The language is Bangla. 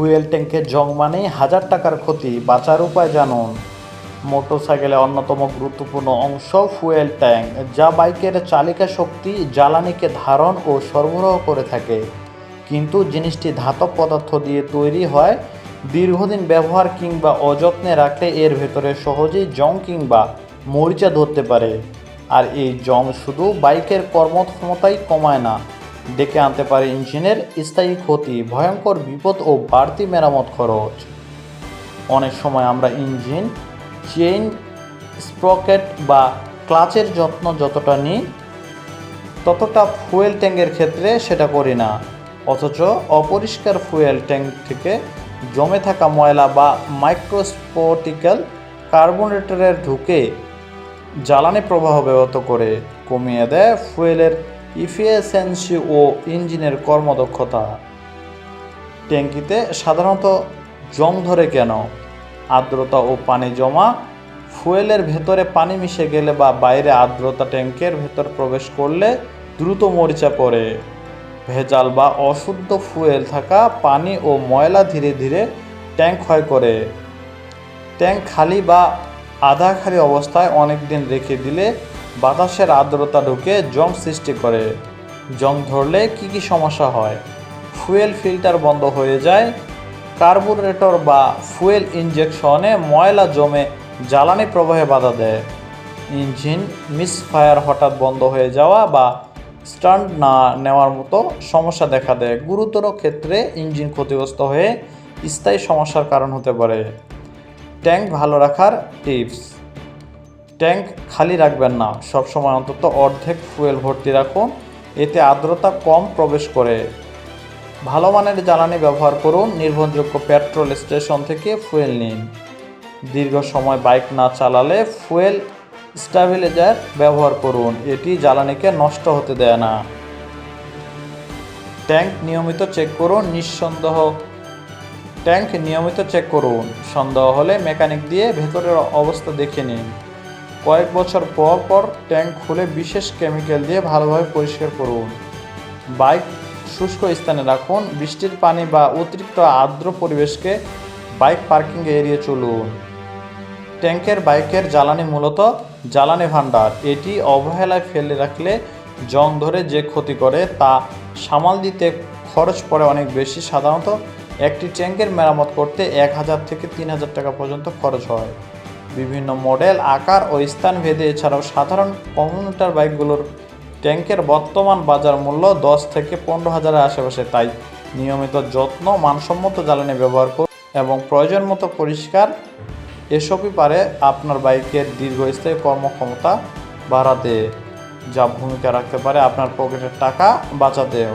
ফুয়েল ট্যাঙ্কের জং মানেই হাজার টাকার ক্ষতি, বাঁচার উপায় জানুন। মোটরসাইকেলের অন্যতম গুরুত্বপূর্ণ অংশ ফুয়েল ট্যাঙ্ক, যা বাইকের চালিকা শক্তি, জ্বালানিকে ধারণ ও সরবরাহ করে থাকে। কিন্তু জিনিসটি ধাতব পদার্থ দিয়ে তৈরি হয়, দীর্ঘদিন ব্যবহার কিংবা অযত্নে রাখলে এর ভেতরে সহজেই জং কিংবা মরিচা ধরতে পারে। আর এই জং শুধু বাইকের কর্মক্ষমতাই কমায় না ডেকে আনতে পারে ইঞ্জিনের স্থায়ী ক্ষতি, ভয়ঙ্কর বিপদ ও বাড়তি মেরামত খরচ। অনেক সময় আমরা ইঞ্জিন, চেইন, স্প্রকেট বা ক্লাচের যত্ন যতটা নিই, ততটা ফুয়েল ট্যাঙ্কের ক্ষেত্রে সেটা করি না। অথচ অপরিষ্কার ফুয়েল ট্যাঙ্ক থেকে জমে থাকা ময়লা বা মাইক্রোস্পোটিক্যাল কার্বোনেটরের ঢুকে জ্বালানি প্রবাহ ব্যাহত করে, কমিয়ে দেয় ফুয়েলের ইফিয়েসেন্সি ও ইঞ্জিনের কর্মদক্ষতা। ট্যাঙ্কিতে সাধারণত জং ধরে কেন? আর্দ্রতা ও পানি জমা, ফুয়েলের ভেতরে পানি মিশে গেলে বা বাইরে আর্দ্রতা ট্যাঙ্কের ভেতর প্রবেশ করলে দ্রুত মরিচা পড়ে। ভেজাল বা অশুদ্ধ ফুয়েল থাকা পানি ও ময়লা ধীরে ধীরে ট্যাঙ্ক ক্ষয় করে। ট্যাঙ্ক খালি বা আধা খালি অবস্থায় অনেক দিন রেখে দিলে বাতাসের আর্দ্রতা ঢুকে জং সৃষ্টি করে। জং ধরলে কি কি সমস্যা হয়? ফুয়েল ফিল্টার বন্ধ হয়ে যায়। কার্বুরেটর বা ফুয়েল ইঞ্জেকশনে ময়লা জমে জ্বালানি প্রবাহে বাধা দেয়। ইঞ্জিন মিসফায়ার হঠাৎ বন্ধ হয়ে যাওয়া বা স্টান্ট না নেওয়ার মতো সমস্যা দেখা দেয়। গুরুতর ক্ষেত্রে ইঞ্জিন ক্ষতিগ্রস্ত হয়ে স্থায়ী সমস্যার কারণ হতে পারে। ট্যাঙ্ক ভালো রাখার টিপস। ট্যাঙ্ক খালি রাখবেন না। সবসময় অন্তত অর্ধেক ফুয়েল ভর্তি রাখুন। এতে আর্দ্রতা কম প্রবেশ করে। ভালো মানের জ্বালানি ব্যবহার করুন। নির্ভরযোগ্য পেট্রোল স্টেশন থেকে ফুয়েল নিন। দীর্ঘ সময় বাইক না চালালে ফুয়েল স্টাবিলাইজার ব্যবহার করুন। এটি জ্বালানিকে নষ্ট হতে দেয় না। ট্যাঙ্ক নিয়মিত চেক করুন। নিঃসন্দেহ ট্যাঙ্ক নিয়মিত চেক করুন। সন্দেহ হলে মেকানিক দিয়ে ভেতরের অবস্থা দেখে নিন। কয়েক বছর পর পর ট্যাঙ্ক খুলে বিশেষ কেমিক্যাল দিয়ে ভালোভাবে পরিষ্কার করুন। বাইক শুষ্ক স্থানে রাখুন, বৃষ্টির পানি বা অতিরিক্ত আর্দ্র পরিবেশকে বাইক পার্কিংয়ে এড়িয়ে চলুন। ট্যাঙ্কের বাইকের জ্বালানি মূলত জ্বালানি ভাণ্ডার। এটি অবহেলায় ফেলে রাখলে জং ধরে যে ক্ষতি করে তা সামাল দিতে খরচ পড়ে অনেক বেশি। সাধারণত একটি ট্যাঙ্কের মেরামত করতে এক হাজার থেকে তিন হাজার টাকা পর্যন্ত খরচ হয়। বিভিন্ন মডেল, আকার ও স্থান ভেদে এছাড়াও সাধারণ কমিউটার বাইকগুলোর ট্যাঙ্কের বর্তমান বাজার মূল্য দশ থেকে পনেরো হাজারের আশেপাশে। তাই নিয়মিত যত্ন, মানসম্মত জ্বালানি ব্যবহার করুন এবং প্রয়োজন মতো পরিষ্কার এসবই পারে আপনার বাইকের দীর্ঘস্থায়ী কর্মক্ষমতা বাড়াতে, যা ভূমিকা রাখতে পারে আপনার পকেটের টাকা বাঁচাতেও।